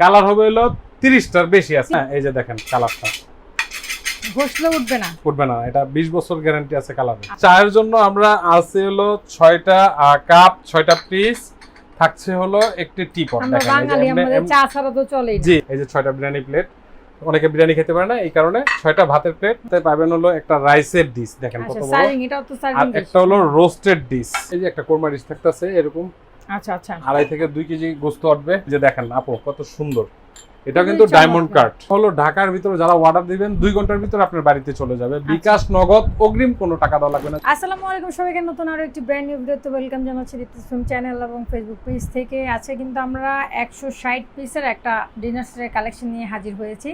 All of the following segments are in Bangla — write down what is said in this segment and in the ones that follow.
কালার হবে হলো তিরিশটার বেশি আছে। হ্যাঁ এই যে দেখেন কালারটা। ঘষলে উঠবে না। উঠবে না এটা বিশ বছর গ্যারান্টি আছে কালার। চায়ের জন্য আমরা আছে হলো ছয়টা কাপ ছয়টা পিস থাকছে হলো একটি চা ছাড়া তো চলেই না। জি এই যে ছয়টা বিরিয়ানি প্লেট অনেকে বিরিয়ানি খেতে পারে না এই কারণে ছয়টা ভাতের প্লেট তাই পাবেন হলো একটা রাইসের ডিশ দেখেন কত আচ্ছা বড়। আর একটা হলো রোস্টেড ডিশ এই যে একটা কোরমা ডিশ থাকতেছে এরকম আচ্ছা আচ্ছা। আড়াই থেকে দুই কেজি গোস্ত উঠবে যে দেখেন আপু কত সুন্দর। এটা কিন্তু ডায়মন্ড কার্ড হলো ঢাকার ভিতরে যারা অর্ডার দিবেন দুই ঘণ্টার ভিতরে আপনার বাড়িতে চলে যাবে। বিকাশ নগদ অগ্রিম কোনো টাকা দেওয়া লাগবে না। আসসালামু আলাইকুম সবাইকে নতুন আরও একটি ব্র্যান্ড নিউ ভিডিওতে ওয়েলকাম জানাচ্ছি ফিল্ম চ্যানেল এবং ফেসবুক পেজ থেকে। আছে কিন্তু আমরা একশো ষাট পিসের একটা ডিনার সেটের কালেকশন নিয়ে হাজির হয়েছি।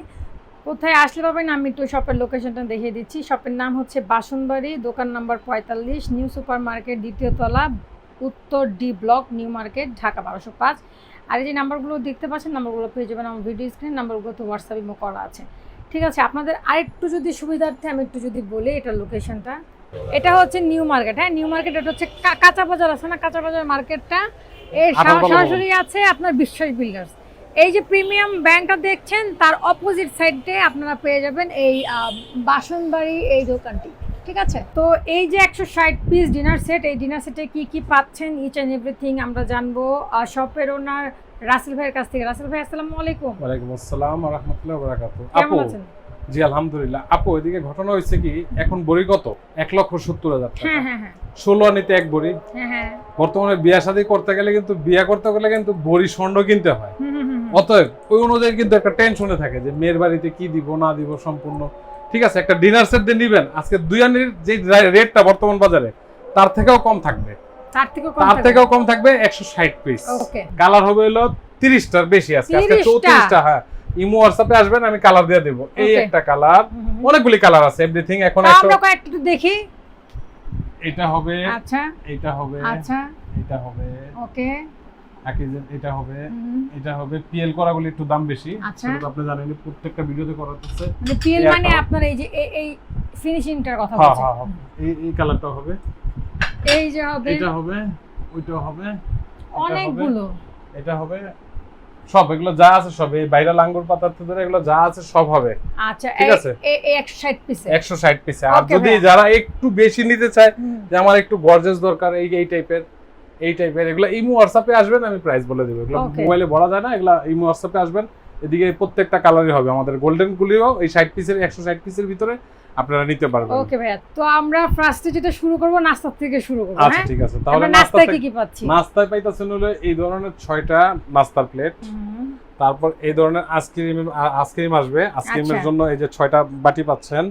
কোথায় আসলে পাবেন আমি একটু শপের লোকেশনটা দেখিয়ে দিচ্ছি। শপের নাম হচ্ছে বাসনবাড়ি দোকান নাম্বার পঁয়তাল্লিশ নিউ সুপার মার্কেট দ্বিতীয় তলা উত্তর D block New Market Dhaka বারোশো পাঁচ। আর এই যে নাম্বারগুলো দেখতে পাচ্ছেন নাম্বারগুলো পেয়ে যাবেন আমার ভিডিও স্ক্রিন নাম্বারগুলো তো হোয়াটসঅ্যাপ ইমো করা আছে। ঠিক আছে আপনাদের আরেকটু যদি সুবিধার্থে আমি একটু যদি বলি এটা লোকেশনটা এটা হচ্ছে নিউ মার্কেট হ্যাঁ নিউ মার্কেট এটা হচ্ছে কাঁচা বাজার আছে না? কাঁচা বাজার মার্কেটটা এর সরাসরি আছে আপনার বিশ্বাস বিল্ডার্স। এই যে প্রিমিয়াম ব্যাংকটা দেখছেন তার অপোজিট সাইডে আপনারা পেয়ে যাবেন এই বাসনবাড়ি এই দোকানটি। ঠিক আছে? তো এই যে একশো ষাট পিস ডিনার সেট এই ডিনার সেটে কি কি পাচ্ছেন? ইচ অ্যান্ড এভরিথিং আমরা জানব। শপের ওনার রাসেল ভাইয়ের কাছ থেকে। রাসেল ভাই আসসালামু আলাইকুম। ওয়ালাইকুম আসসালাম রহমতুল্লাহ বারাকাতু। কেমন আপু আছেন? জি আলহামদুলিল্লাহ। আপু এদিকে ঘটনা হয়েছে কি এখন বড়ি কত? এক লক্ষ সত্তর হাজার হ্যাঁ টাকা। হ্যাঁ হ্যাঁ ষোলো আনিতে এক বড়ি। হ্যাঁ হ্যাঁ। বর্তমানে বিয়া শাদী করতে গেলে কিন্তু বিয়া করতে গেলে কিন্তু বড়ি স্বর্ণ কিনতে হয়। অতএব ওই অনুযায়ী কিন্তু একটা টেনশনে থাকে যে মেয়ের বাড়িতে কি দিব না দিব সম্পূর্ণ। ঠিক আছে একটা ডিনার সেট দিয়ে নিবেন। আজকে দুই আনির যে রেটটা বর্তমান বাজারে তার থেকেও কম থাকবে। তার থেকেও কম থাকবে। একশো ষাট পিস ওকে। কালার হবে হলো তিরিশটার বেশি আজকে। আজকে 30টা? চৌত্রিশটা হ্যাঁ। ইমো হোয়াটসঅ্যাপে আসবেন আমি কালার দিয়ে দেবো। এই একটা কালার। অনেকগুলি কালার আছে এভরিথিং এখন আমরা একটু দেখি। এটা হবে আচ্ছা। এটা হবে আচ্ছা। এটা হবে ওকে। এটা হবে এটা হবে পিএল করাগুলি একটু দাম বেশি। আচ্ছা। সেটা আপনি জানেন প্রত্যেকটা ভিডিওতে করা হচ্ছে। মানে পিএল মানে আপনার এই যে এই- ফিনিশিংটার কথা হ্যাঁ বলছেন। হ্যাঁ হ্যাঁ। এই এই কালারটা হবে। এই যে হবে এটা হবে ওইটা হবে অনেকগুলো। এটা হবে সব এগুলো যা আছে সব। এই ভাইরাল আঙ্গুর পাতার ধরে এগুলো যা আছে সব হবে। আচ্ছা ঠিক আছে। এই এই 160 পিসে একশো ষাট পিসে আর যদি যারা একটু বেশি নিতে চায় যে আমার একটু গর্জেস দরকার এই এই টাইপের এই টাইপের এগুলো ইমো হোয়াটসঅ্যাপে আসবেন আমি প্রাইস বলে দেবো। এগুলো মোবাইলে বলা যায় না এগুলো ইমো হোয়াটসঅ্যাপে আসবেন। এদিকে প্রত্যেকটা কালারই হবে আমাদের গোল্ডেন গুলিও এই ষাট পিসের একশো ষাট পিসের ভিতরে আপনারা নিতে পারবেন। ওকে ভাইয়া। তো আমরা ফার্স্টে যেটা শুরু করব নাস্তা থেকে শুরু করব আচ্ছা হ্যাঁ? ঠিক আছে। তাহলে নাস্তা নাস্তায় কি কি পাচ্ছি? নাস্তায় পাইতেছেন হলো এই ধরনের ছয়টা নাস্তার প্লেট তারপর এই ধরনের আইসক্রিম আইসক্রিম আসবে। আইসক্রিমের আচ্ছা। জন্য এই যে ছয়টা বাটি পাচ্ছেন।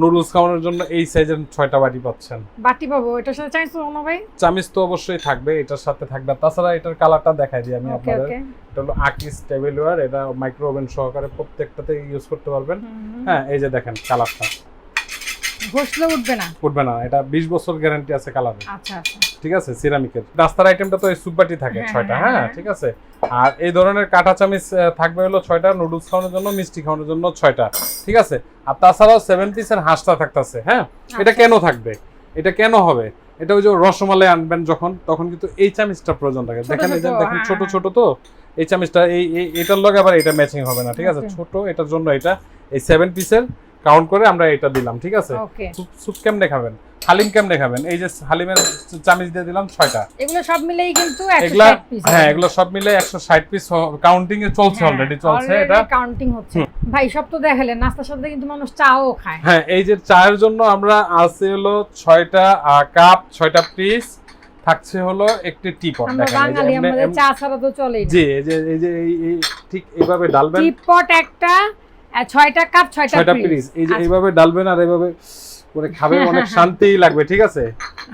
নুডলস খাওয়ানোর জন্য এই সাইজের ছয়টা বাটি পাচ্ছেন। বাটি পাবো এটার সাথে চাইছো না ভাই? চামিচ তো অবশ্যই থাকবে এটার সাথে থাকবে। তাছাড়া এটার কালারটা দেখাই দিই আমি আপনাদের। এটা হলো আকিস টেবিলওয়্যার এটা মাইক্রো ওভেন সহকারে প্রত্যেকটাতে ইউজ করতে পারবেন। হ্যাঁ এই যে দেখেন কালারটা। ঘষলে উঠবে না? উঠবে না এটা বিশ বছর গ্যারান্টি আছে কালারে। আচ্ছা আচ্ছা। ঠিক আছে সিরামিকের রাস্তার আইটেমটা তো এই সুপারটি থাকে হ্যাঁ, ছয়টা হ্যাঁ, হ্যাঁ হ্যাঁ। ঠিক আছে? আর এই ধরনের কাঁটা চামিচ থাকবে হলো ছয়টা নুডলস খাওয়ানোর জন্য মিষ্টি খাওয়ানোর জন্য ছয়টা ঠিক আছে? আর তাছাড়াও সেভেন পিসের হাঁসটা থাকতেছে হ্যাঁ? এটা আচ্ছা। কেন থাকবে? এটা কেন হবে? এটা ওই যে রসমালাই আনবেন যখন তখন কিন্তু এই চামিচটা প্রয়োজন থাকে। দেখেন এই দেখেন ছোট। ছোট তো এই চামিচটা এই এই- এটার লগে আবার এটা ম্যাচিং হবে না ঠিক আছে? ছোট এটার জন্য এটা এই সেভেন পিসের কাউন্ট করে আমরা এটা দিলাম ঠিক আছে? স্যুপ কেমনে খাবেন? হালিম কেমনে খাবেন? এই যে হালিমের চামিচ দিয়ে দিলাম ছয়টা। এগুলো সব মিলেই কিন্তু এগুলা 160 পিস হ্যাঁ এগুলো সব মিলে একশো ষাট পিস কাউন্টিং এ চলছে অলরেডি চলছে এটা। কাউন্টিং হচ্ছে। ভাই সব তো দেখালেন নাস্তার সাথে কিন্তু মানুষ চাও খায়। হ্যাঁ এই যে চায়ের জন্য আমরা আছে হলো ছয়টা কাপ ছয়টা পিস থাকছে হলো একটি টি পট আমরা দেখেন যে বাঙালি আমাদের চা ছাড়া তো চলেই না। জি এই যে এই যে ঠিক এইভাবে ডালবেন। টিপট একটা ছয়টা কাপ ছয়টা ছয়টা পিস এই যে আচ্ছা। এইভাবে ডালবেন আর এইভাবে করে খাবে অনেক শান্তিই লাগবে ঠিক আছে?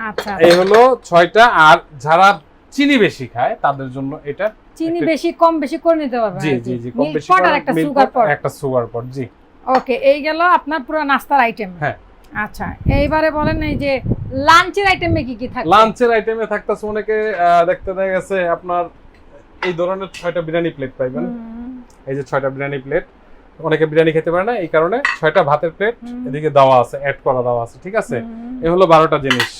আচ্ছা। এই হলো ছয়টা আর যারা চিনি বেশি খায় তাদের জন্য এটা চিনি বেশি কম বেশি করে নিতে পারবেন জি জি জি কম বেশি আর একটা সুগার পট একটা সুগার পট জি। ওকে এই গেল আপনার পুরো নাস্তার আইটেম হ্যাঁ। আচ্ছা এইবারে বলেন এই যে লাঞ্চের আইটেমে কি কি থাকে লাঞ্চের আইটেমে থাকতেছে অনেকে দেখতে দেখা গেছে আপনার এই ধরনের ছয়টা বিরিয়ানি প্লেট পাইবেন। এই যে ছয়টা বিরিয়ানি প্লেট অনেকে বিরিয়ানি খেতে পারে না এই কারণে ছয়টা ভাতের প্লেট এদিকে দেওয়া আছে অ্যাড করা দেওয়া আছে ঠিক আছে? এ হলো বারোটা জিনিস।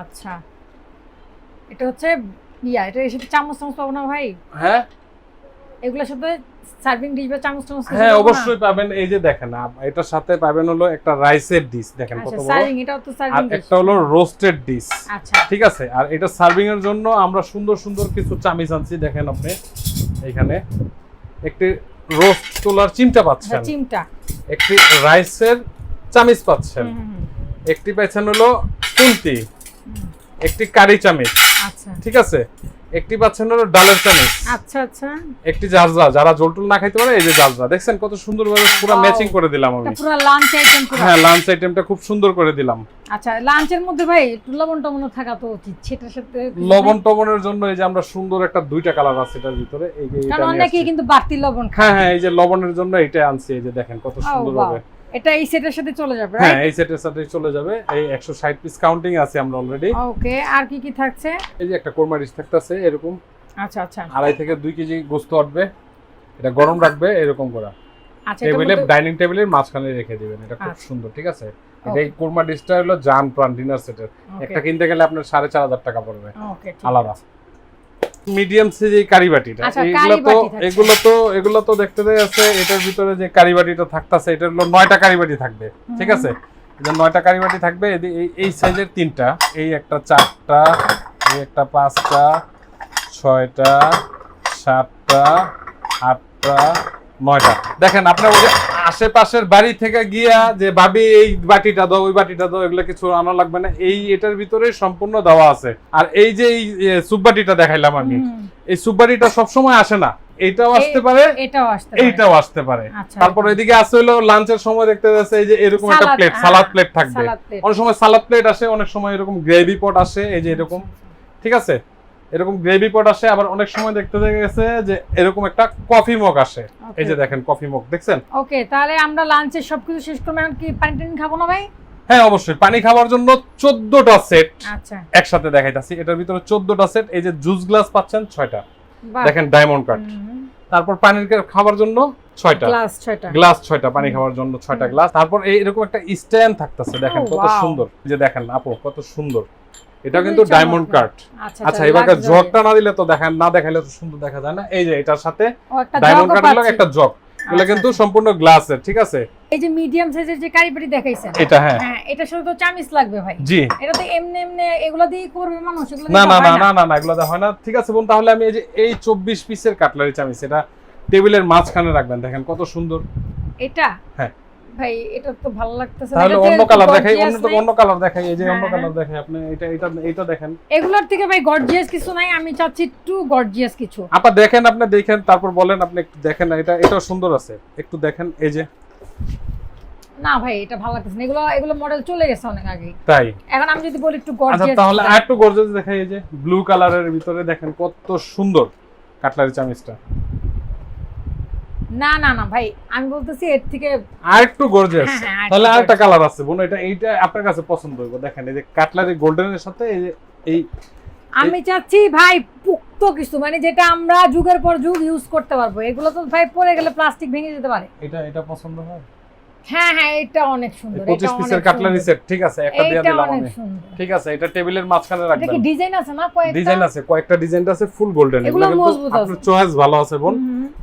আচ্ছা। এটা হচ্ছে ইয়া এটা এসে চামচ চামচ পাবো না ভাই? হ্যাঁ? এগুলোর সাথে সার্ভিং ডিশ বা চামচ কিছু হ্যাঁ অবশ্যই পাবেন। এই যে দেখেন এটার সাথে পাবেন হলো একটা রাইসের ডিশ দেখেন কত আচ্ছা বড়। সার্ভিং এটাও তো সার্ভিং ডিশ একটা হলো রোস্টেড ডিশ আচ্ছা। ঠিক আছে? আর এটা সার্ভিং এর জন্য আমরা সুন্দর সুন্দর কিছু চামিচ আনছি দেখেন আপনি এখানে একটি রোস্ট তোলার চিমটা পাচ্ছেন। চিমটা। একটি রাইসের চামিচ পাচ্ছেন। একটি পাচ্ছেন হলো কুন্তি একটি কারি চামিচ। আচ্ছা। ঠিক আছে? একটি পাচ্ছেন হলো ডালের চামিচ। আচ্ছা আচ্ছা। একটি জাজরা যারা জলটুল না খাইতে পারে এই যে জাজরা দেখছেন কত সুন্দর ভাবে পুরো ম্যাচিং করে দিলাম আমি। পুরো লাঞ্চ আইটেম পুরো। হ্যাঁ লাঞ্চ আইটেমটা খুব সুন্দর করে দিলাম। আচ্ছা লাঞ্চের মধ্যে ভাই একটু লবণ টবণ থাকা তো উচিত সেটার সাথে লবণ? টবণের জন্য এই যে আমরা সুন্দর একটা দুইটা কালার আছে এটার ভিতরে এই যে কারণ অনেকেই কিন্তু বাড়তি লবণ খায়। হ্যাঁ হ্যাঁ এই যে লবণের জন্য এটা আনছি এই যে দেখেন কত Oh, সুন্দর ভাবে এটা এই সেটের সাথে চলে যাবে হ্যাঁ এই সেটের সাথে চলে যাবে। এই একশো ষাট পিস কাউন্টিং আছে আমরা অলরেডি ওকে আর কি কি থাকছে? এই যে একটা কোরমা ডিশ থাকতেছে এরকম। আচ্ছা আচ্ছা। আড়াই থেকে দুই কেজি গোস্ত উঠবে এটা গরম রাখবে এরকম করা। আচ্ছা টেবিলে ডাইনিং টেবিলের মাঝখানে রেখে দিবেন এটা খুব আচ্ছা। সুন্দর ঠিক আছে? এটা এই কোরমা ডিশটা হলো জান প্রাণ ডিনার সেটের একটা কিনতে গেলে আপনার সাড়ে চার হাজার টাকা পড়বে। ঠিক আলাদা। মিডিয়াম সাইজ এই কারি বাটিটা। আচ্ছা, এগুলো তো এগুলো তো এগুলো তো দেখতে দেয় আছে এটার ভিতরে যে কারি বাটিটা থাকতেছে এটা হলো নয়টা কারি বাটি থাকবে ঠিক আছে? যে নয়টা কারি বাটি থাকবে এই- এই সাইজের তিনটা এই একটা চারটা এই একটা পাঁচটা ছয়টা সাতটা আটটা নয়টা। দেখেন আপনার ওই আশেপাশের বাড়ি থেকে গিয়া যে ভাবি এই বাটিটা দাও ওই বাটিটা দাও এগুলো কিছু আনা লাগবে না। এই এটার ভিতরে সম্পূর্ণ দেওয়া আছে। আর এই যে এই সুপ বাটিটা দেখাইলাম আমি এই সুপ বাটিটা সবসময় আসে না। এইটাও আসতে পারে এটাও আসতে পারে। এইটাও আসতে পারে। আচ্ছা। তারপর এদিকে আসতে হলো লাঞ্চের সময় দেখতে যাচ্ছে এই যে এরকম একটা প্লেট হ্যাঁ, সালাদ প্লেট থাকবে। অনেক সময় সালাদ প্লেট আসে অনেক সময় এরকম গ্রেভি পট আসে এই যে এরকম। ঠিক আছে? এরকম গ্রেভি পট আসে আবার অনেক সময় দেখতে দেখা গেছে যে এরকম একটা কফি মগ আসে। এই যে দেখেন কফি মগ দেখছেন? ওকে তাহলে আমরা লাঞ্চের সবকিছু শেষ করব। এখন কি পানি টানি খাব না ভাই? হ্যাঁ অবশ্যই। পানি খাওয়ার জন্য চোদ্দটা সেট আচ্ছা। একসাথে দেখাইতাছি। এটার ভিতরে চোদ্দটা সেট এই যে জুস গ্লাস পাচ্ছেন ছয়টা। দেখেন ডায়মন্ড কাট তারপর পানির খাবার জন্য ছয়টা। গ্লাস ছয়টা। পানি খাওয়ার জন্য ছয়টা গ্লাস তারপর এই এরকম একটা স্ট্যান্ড থাকতেছে দেখেন Oh, কত সুন্দর। এই যে দেখেন আপু কত সুন্দর। এটা কিন্তু ডায়মন্ড। কাট আচ্ছা আচ্ছা এবার। জগটা না দিলে তো দেখেন না দেখাইলে তো সুন্দর দেখা যায় না। এই যে এটার সাথে ডায়মন্ড কাট হলো একটা জগ। এগুলো আচ্ছা, কিন্তু আচ্ছা। সম্পূর্ণ গ্লাসের ঠিক আছে? এই যে মিডিয়াম সাইজের যে কারিবাটি দেখাইছেন এটা হ্যাঁ। হ্যাঁ সাথে তো চামিচ লাগবে ভাই। জি। এটা তো এমনি এমনি এগুলো দিয়ে করবে মানুষ এগুলো না না না না। না না এগুলো হয় না। ঠিক আছে বোন তাহলে আমি এই যে এই চব্বিশ পিসের কাটলারি চামিচ এটা টেবিলের মাঝখানে রাখবেন দেখেন কত সুন্দর। এটা? হ্যাঁ। ভাই এটা তো ভালো লাগতেছে তাহলে অন্য কালার দেখাই অন্য তো অন্য কালার দেখাই এই যে অন্য হ্যাঁ, কালার দেখাই আপনি এটা এটা এটা দেখেন। এগুলোর থেকে ভাই গর্জিয়াস কিছু নাই আমি চাচ্ছি একটু গর্জিয়াস কিছু। আপা দেখেন আপনি দেখেন তারপর বলেন আপনি একটু দেখেন এটা এটাও সুন্দর আছে। একটু দেখেন এই যে। না ভাই এটা ভালো লাগতেছে না। এগুলো এগুলো মডেল চলে গেছে অনেক আগে তাই? এখন আমি যদি বলি একটু আচ্ছা তাহলে আর একটু গর্জিয়াস দেখাই এই যে ব্লু কালারের ভিতরে দেখেন কত সুন্দর কাটলারি চামিচটা। না না না ভাই আমি বলতেছি এর থেকে আরেকটু গর্জিয়াস হ্যাঁ, তাহলে আরেকটা কালার আছে বোন এটা এইটা আপনার কাছে পছন্দ হইব। দেখেন এই যে কাটলারি গোল্ডেনের সাথে এই এই আমি চাচ্ছি ভাই পুক্ত কিছু মানে যেটা আমরা যুগের পর যুগ ইউজ করতে পারব। এগুলো তো ভাই পরে গেলে প্লাস্টিক ভেঙে যেতে পারে। এটা এটা পছন্দ হয়? হ্যাঁ হ্যাঁ এটা অনেক সুন্দর এটা পঁচিশ অনেক পিসের কাটলারি সেট ঠিক আছে একটা দিয়ে দিলাম আমি। ঠিক আছে এটা টেবিলের মাঝখানে এটা রাখবেন। কি ডিজাইন আছে না কয়েকটা? ডিজাইন আছে কয়েকটা ডিজাইন আছে ফুল গোল্ডেন এগুলো মজবুত আছে। আপনার চয়েস ভালো আছে বোন।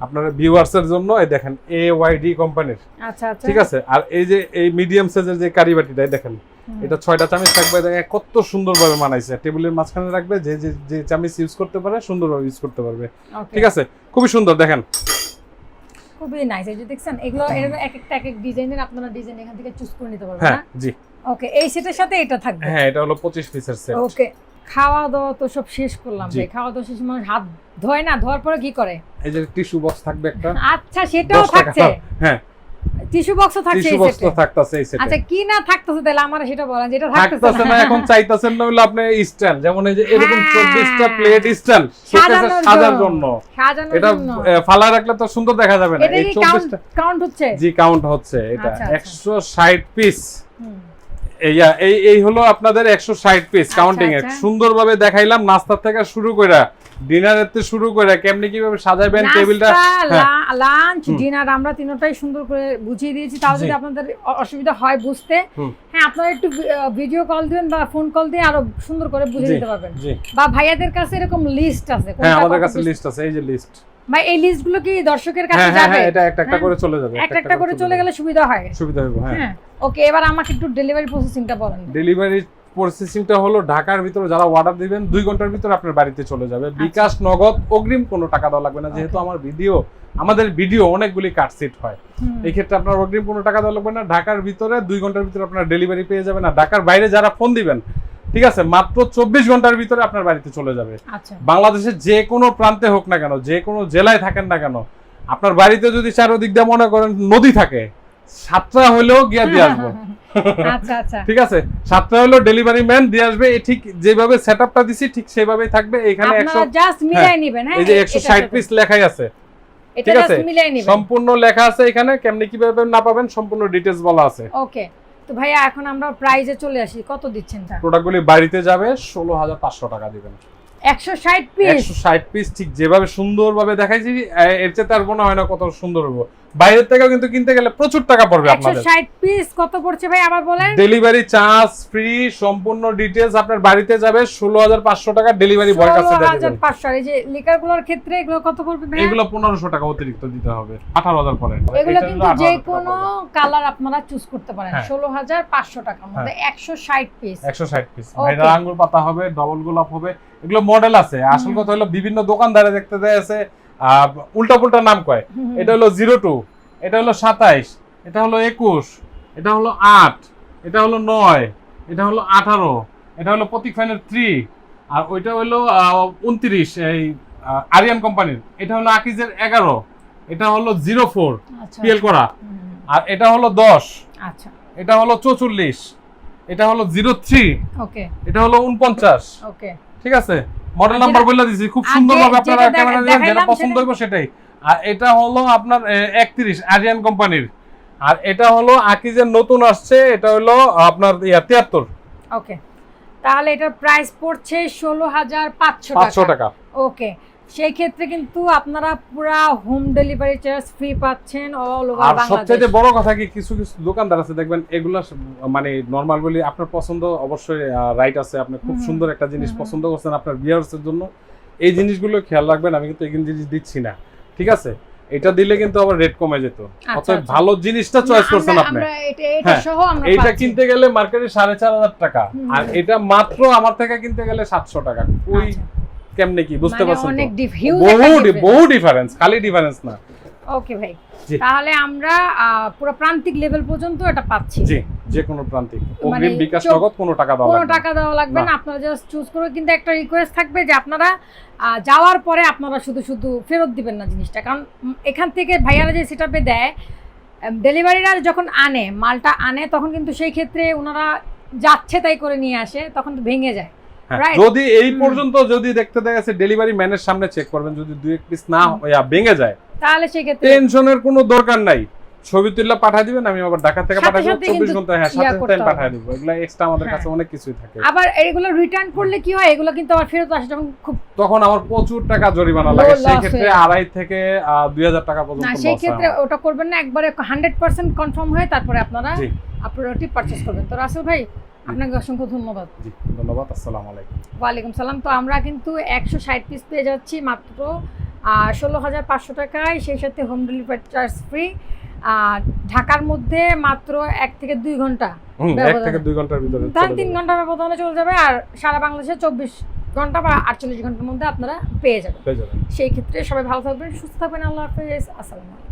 আপনার ভিউয়ার্স এর জন্য এই দেখেন এ ওয়াই ডি কোম্পানির আচ্ছা আচ্ছা। ঠিক আছে আর এই যে এই মিডিয়াম সাইজের যে কারি বাটিটা এই দেখেন এটা ছয়টা চামিচ থাকবে দেখেন কত সুন্দরভাবে মানাইছে। টেবিলের মাঝখানে রাখবে যে যে যে চামিচ ইউজ করতে পারে সুন্দরভাবে ইউজ করতে পারবে। ঠিক আছে খুবই সুন্দর দেখেন। খুবই নাইস এই যে দেখছেন এগুলো এরকম এক একটা এক এক ডিজাইনের আপনারা ডিজাইন এখান থেকে চুজ করে নিতে পারবেন হ্যাঁ না? জি। ওকে এই সেটের সাথে এটা থাকবে? হ্যাঁ এটা হলো পঁচিশ পিসের সেট ওকে খাওয়া দাওয়া তো সব শেষ করলাম। ভাই। খাওয়া দাওয়া শেষ মানুষ হাত ধোয় না ধোয়ার পরে কি করে? এই যে টিস্যু বক্স থাকবে একটা। আচ্ছা সেটাও থাকছে। হ্যাঁ। টিস্যু বক্সও থাকছে টিস্যু বক্স থাকতেছে এই সেটে। আচ্ছা কি না থাকতেছে তাহলে আমার সেটা বলেন যেটা থাকতেছে না। এখন চাইতেছেন না হলো আপনি স্ট্যান্ড যেমন এই যে এরকম হ্যাঁ। চব্বিশটা প্লেট স্ট্যান্ড সাজানোর সাজার জন্য। এটা ফালা রাখলে তো সুন্দর দেখা যাবে না। এই কি কাউন্ট হচ্ছে? জি কাউন্ট হচ্ছে এটা। আচ্ছা, আচ্ছা। একশো ষাট পিস হুম। এই এই এই হলো আপনাদের একশো ষাট পিস কাউন্টিং এর আচ্ছা। সুন্দরভাবে দেখাইলাম নাস্তা থেকে শুরু করে ডিনারের থেকে শুরু করে কেমনি কীভাবে সাজাবেন টেবিলটা। লাঞ্চ ডিনার আমরা তিনটাই সুন্দর করে বুঝিয়ে দিয়েছি। তাও যদি আপনাদের অসুবিধা হয় বুঝতে হ্যাঁ আপনারা একটু ভিডিও কল দিবেন বা ফোন কল দিয়ে আরও সুন্দর করে বুঝিয়ে দিতে পারবেন। বা ভাইয়াদের কাছে এরকম লিস্ট আছে। হ্যাঁ আমাদের কাছে লিস্ট আছে এই যে লিস্ট ভাই এই লিস্টগুলো কি দর্শকের কাছে হ্যাঁ হ্যাঁ যাবে? হ্যাঁ এটা একটা একটা? করে চলে যাবে একটা একটা করে চলে গেলে সুবিধা হয়। সুবিধা হবে হ্যাঁ। ওকে এবার আমাকে একটু ডেলিভারি প্রসেসিংটা বলেন। ডেলিভারি প্রসেসিংটা হলো ঢাকার ভিতরে যারা অর্ডার দিবেন দুই ঘণ্টার ভিতরে আপনার বাড়িতে চলে যাবে। আচ্ছা। বিকাশ নগদ অগ্রিম কোনো টাকা দেওয়া লাগবে না যেহেতু আমার ভিডিও আমাদের ভিডিও অনেকগুলি কাটসিট হয়। এই ক্ষেত্রে আপনার অগ্রিম কোনো টাকা দেওয়া লাগবে না ঢাকার ভিতরে দুই ঘণ্টার ভিতরে আপনার ডেলিভারি পেয়ে যাবেন আর ঢাকার বাইরে যারা ফোন দিবেন ঠিক আছে মাত্র চব্বিশ ঘণ্টার ভিতরে আপনার বাড়িতে চলে যাবে। আচ্ছা। বাংলাদেশের যে কোনো প্রান্তে হোক না কেন যে কোনো জেলায় থাকেন না কেন আপনার বাড়িতে যদি চারোদিক দিয়ে মনে করেন নদী থাকে সাতটা হলেও গিয়া দিয়ে আসব। আচ্ছা আচ্ছা। ঠিক আছে? সাতটা হলো ডেলিভারি ম্যান দিয়ে আসবে ঠিক যেভাবে সেট আপটা দিছি ঠিক সেভাবেই থাকবে। এখানে একশো আপনারা জাস্ট মিলাই নেবেন হ্যাঁ? এই যে এ- একশো এটার ষাট সাথে। পিস লেখাই আছে। ঠিক আছে? সম্পূর্ণ লেখা আছে এখানে কেমনি কীভাবে না পাবেন সম্পূর্ণ ডিটেলস বলা আছে। ওকে তো ভাইয়া এখন আমরা প্রাইজে চলে আসি। কত দিচ্ছেন প্রোডাক্টগুলি বাড়িতে যাবে ষোলো হাজার পাঁচশো টাকা দিবেন। একশো ষাট পিস একশো ষাট পিস ঠিক যেভাবে সুন্দরভাবে দেখাইছি এ- এর চেয়ে তার মনে হয় না কত সুন্দর হব বাইরের থেকেও কিন্তু কিনতে গেলে প্রচুর টাকা পড়বে একশো আপনাদের ষাট পিস কত পড়ছে ভাই আবার বলেন? ডেলিভারি চার্জ ফ্রি সম্পূর্ণ আপনার বাড়িতে যাবে ষোলো হাজার পাঁচশো টাকা ডেলিভারি বয় কাছে এই যে লিকার ক্ষেত্রে এগুলো কত পড়বে? এগুলো পনেরোশো টাকা অতিরিক্ত দিতে হবে আঠারো হাজার পরে এগুলো কিন্তু হলো 18,000 যে কোনো কালার আপনারা চুজ করতে পারেন। ষোলো হাজার পাঁচশো টাকার মধ্যে একশো ষাট পিস একশো ষাট পিস Okay. আঙ্গুর পাতা হবে ডবল গোলাপ হবে এগুলো মডেল আছে আসল কথা হলো বিভিন্ন দোকানদারে দেখতে দেয় আছে উল্টা পুল্টা নাম কয় এটা হলো জিরো টু এটা হলো সাতাইশ এটা হলো একুশ এটা হলো আট এটা হলো নয় এটা হলো আঠারো এটা হলো প্রতীক ফাইনের থ্রি আর ওইটা হলো উনত্রিশ এই আরিয়ান কোম্পানির এটা হলো আকিজের এগারো এটা হলো জিরো ফোর আচ্ছা পিএল করা আর এটা হলো দশ আচ্ছা এটা হলো চৌচল্লিশ এটা হলো জিরো থ্রি এটা হলো উনপঞ্চাশ ওকে ঠিক আছে? মডেল নাম্বার বললা বলে দিছি খুব সুন্দরভাবে আপনারা ক্যামেরা দিবেন যেটা পছন্দ হইবো সেটাই। আর এটা হলো আপনার একত্রিশ আরিয়ান কোম্পানির আর এটা হলো আকিজের নতুন আসছে এটা হলো আপনার তিয়াত্তর। ওকে তাহলে এটার প্রাইস পড়ছে ষোলো হাজার পাঁচশো পাঁচশো টাকা। টাকা ওকে সেই ক্ষেত্রে কিন্তু আপনারা পুরা হোম ডেলিভারি চার্জ ফ্রি পাচ্ছেন অল ওভার বাংলাদেশ। আর সবচেয়ে বড় কথা কি কিছু কিছু দোকানদার আছে দেখবেন এগুলা মানে নর্মাল বলি আপনার পছন্দ অবশ্যই রাইট আছে। আপনি খুব সুন্দর একটা জিনিস পছন্দ করছেন আপনার বিয়ার্সের জন্য। এই জিনিসগুলো খেয়াল রাখবেন আমি কিন্তু এই জিনিস দিচ্ছি না। ঠিক আছে? এটা দিলে কিন্তু আবার রেট কমে যেত। আচ্ছা, অতএব আচ্ছা। ভালো জিনিসটা চয়েস করছেন আপনি। এটা এটা হ্যাঁ, সহ আমরা এইটা কিনতে গেলে মার্কেটে সাড়ে চার হাজার টাকা। আর এটা মাত্র আমার থেকে কিনতে গেলে সাতশো টাকা। ওই। কেমনে কি? বুঝতে মানে পারছেন অনেক ডিফ হিউজ বহু বহু ডিফারেন্স খালি ডিফারেন্স না। ওকে ভাই। তাহলে আমরা পুরো প্রান্তিক লেভেল পর্যন্ত এটা পাচ্ছি। জি যে কোনো প্রান্তিক। মানে অগ্রিম বিকাশ নগদ কোনো টাকা দেওয়া কোনো। টাকা দেওয়া লাগবে না। আপনারা জাস্ট চুজ করে কিন্তু একটা রিকোয়েস্ট থাকবে যে আপনারা যাওয়ার পরে আপনারা শুধু শুধু ফেরত দিবেন না জিনিসটা। কারণ এখান থেকে ভাইয়ারা যে সেটাপে দেয় ডেলিভারিরা যখন আনে মালটা আনে তখন কিন্তু সেই ক্ষেত্রে ওনারা যাচ্ছে তাই করে নিয়ে আসে তখন তো ভেঙে যায়? যদি এই পর্যন্ত যদি দেখতে দেখা গেছে ডেলিভারি ম্যানের সামনে চেক করবেন যদি দুই এক পিস না ইয়া, ভেঙে যায় তাহলে সেই ক্ষেত্রে টেনশনের কোনো দরকার নাই। ছবি তুললে পাঠিয়ে দিবেন আমি আবার ঢাকা থেকে পাঠিয়ে দেবো সাথে চব্বিশ কিন্তু ঘণ্টা হ্যাঁ সাথে সাথে। পাঠিয়ে দেবো। এগুলো এক্সট্রা আমাদের হ্যাঁ। কাছে অনেক কিছুই থাকে। আবার এগুলো রিটার্ন করলে কি হয়? এগুলো কিন্তু আবার ফেরত আসে যখন খুব তখন আমার প্রচুর টাকা জরিমানা লাগে। সেই ক্ষেত্রে আড়াই থেকে দুই হাজার টাকা পর্যন্ত না সেই ক্ষেত্রে ওটা করবেন না একবারে হান্ড্রেড পার্সেন্ট কনফার্ম হয়ে তারপরে আপনারা জি। প্রোডাক্টটি পারচেস করবেন। তো রাসেল ভাই আপনাকে অসংখ্য ধন্যবাদ। ধন্যবাদ আসসালামু আলাইকুম। ওয়ালাইকুম সালাম। তো আমরা কিন্তু একশো ষাট পিস পেয়ে যাচ্ছি মাত্র ষোলো হাজার পাঁচশো টাকায় সেই সাথে হোম ডেলিভারি চার্জ ফ্রি আর ঢাকার মধ্যে মাত্র এক থেকে দুই ঘণ্টা হুম, এক থেকে দুই ঘণ্টার ভিতরে তার তিন যাবে। ঘণ্টা ব্যবধানে চলে যাবে আর সারা বাংলাদেশে চব্বিশ ঘণ্টা বা আটচল্লিশ ঘণ্টার মধ্যে আপনারা পেয়ে যাবেন। পেয়ে যাবেন। সেই ক্ষেত্রে সবাই ভালো থাকবেন সুস্থ থাকবেন আল্লাহ হাফেজ আসসালামু আলাইকুম।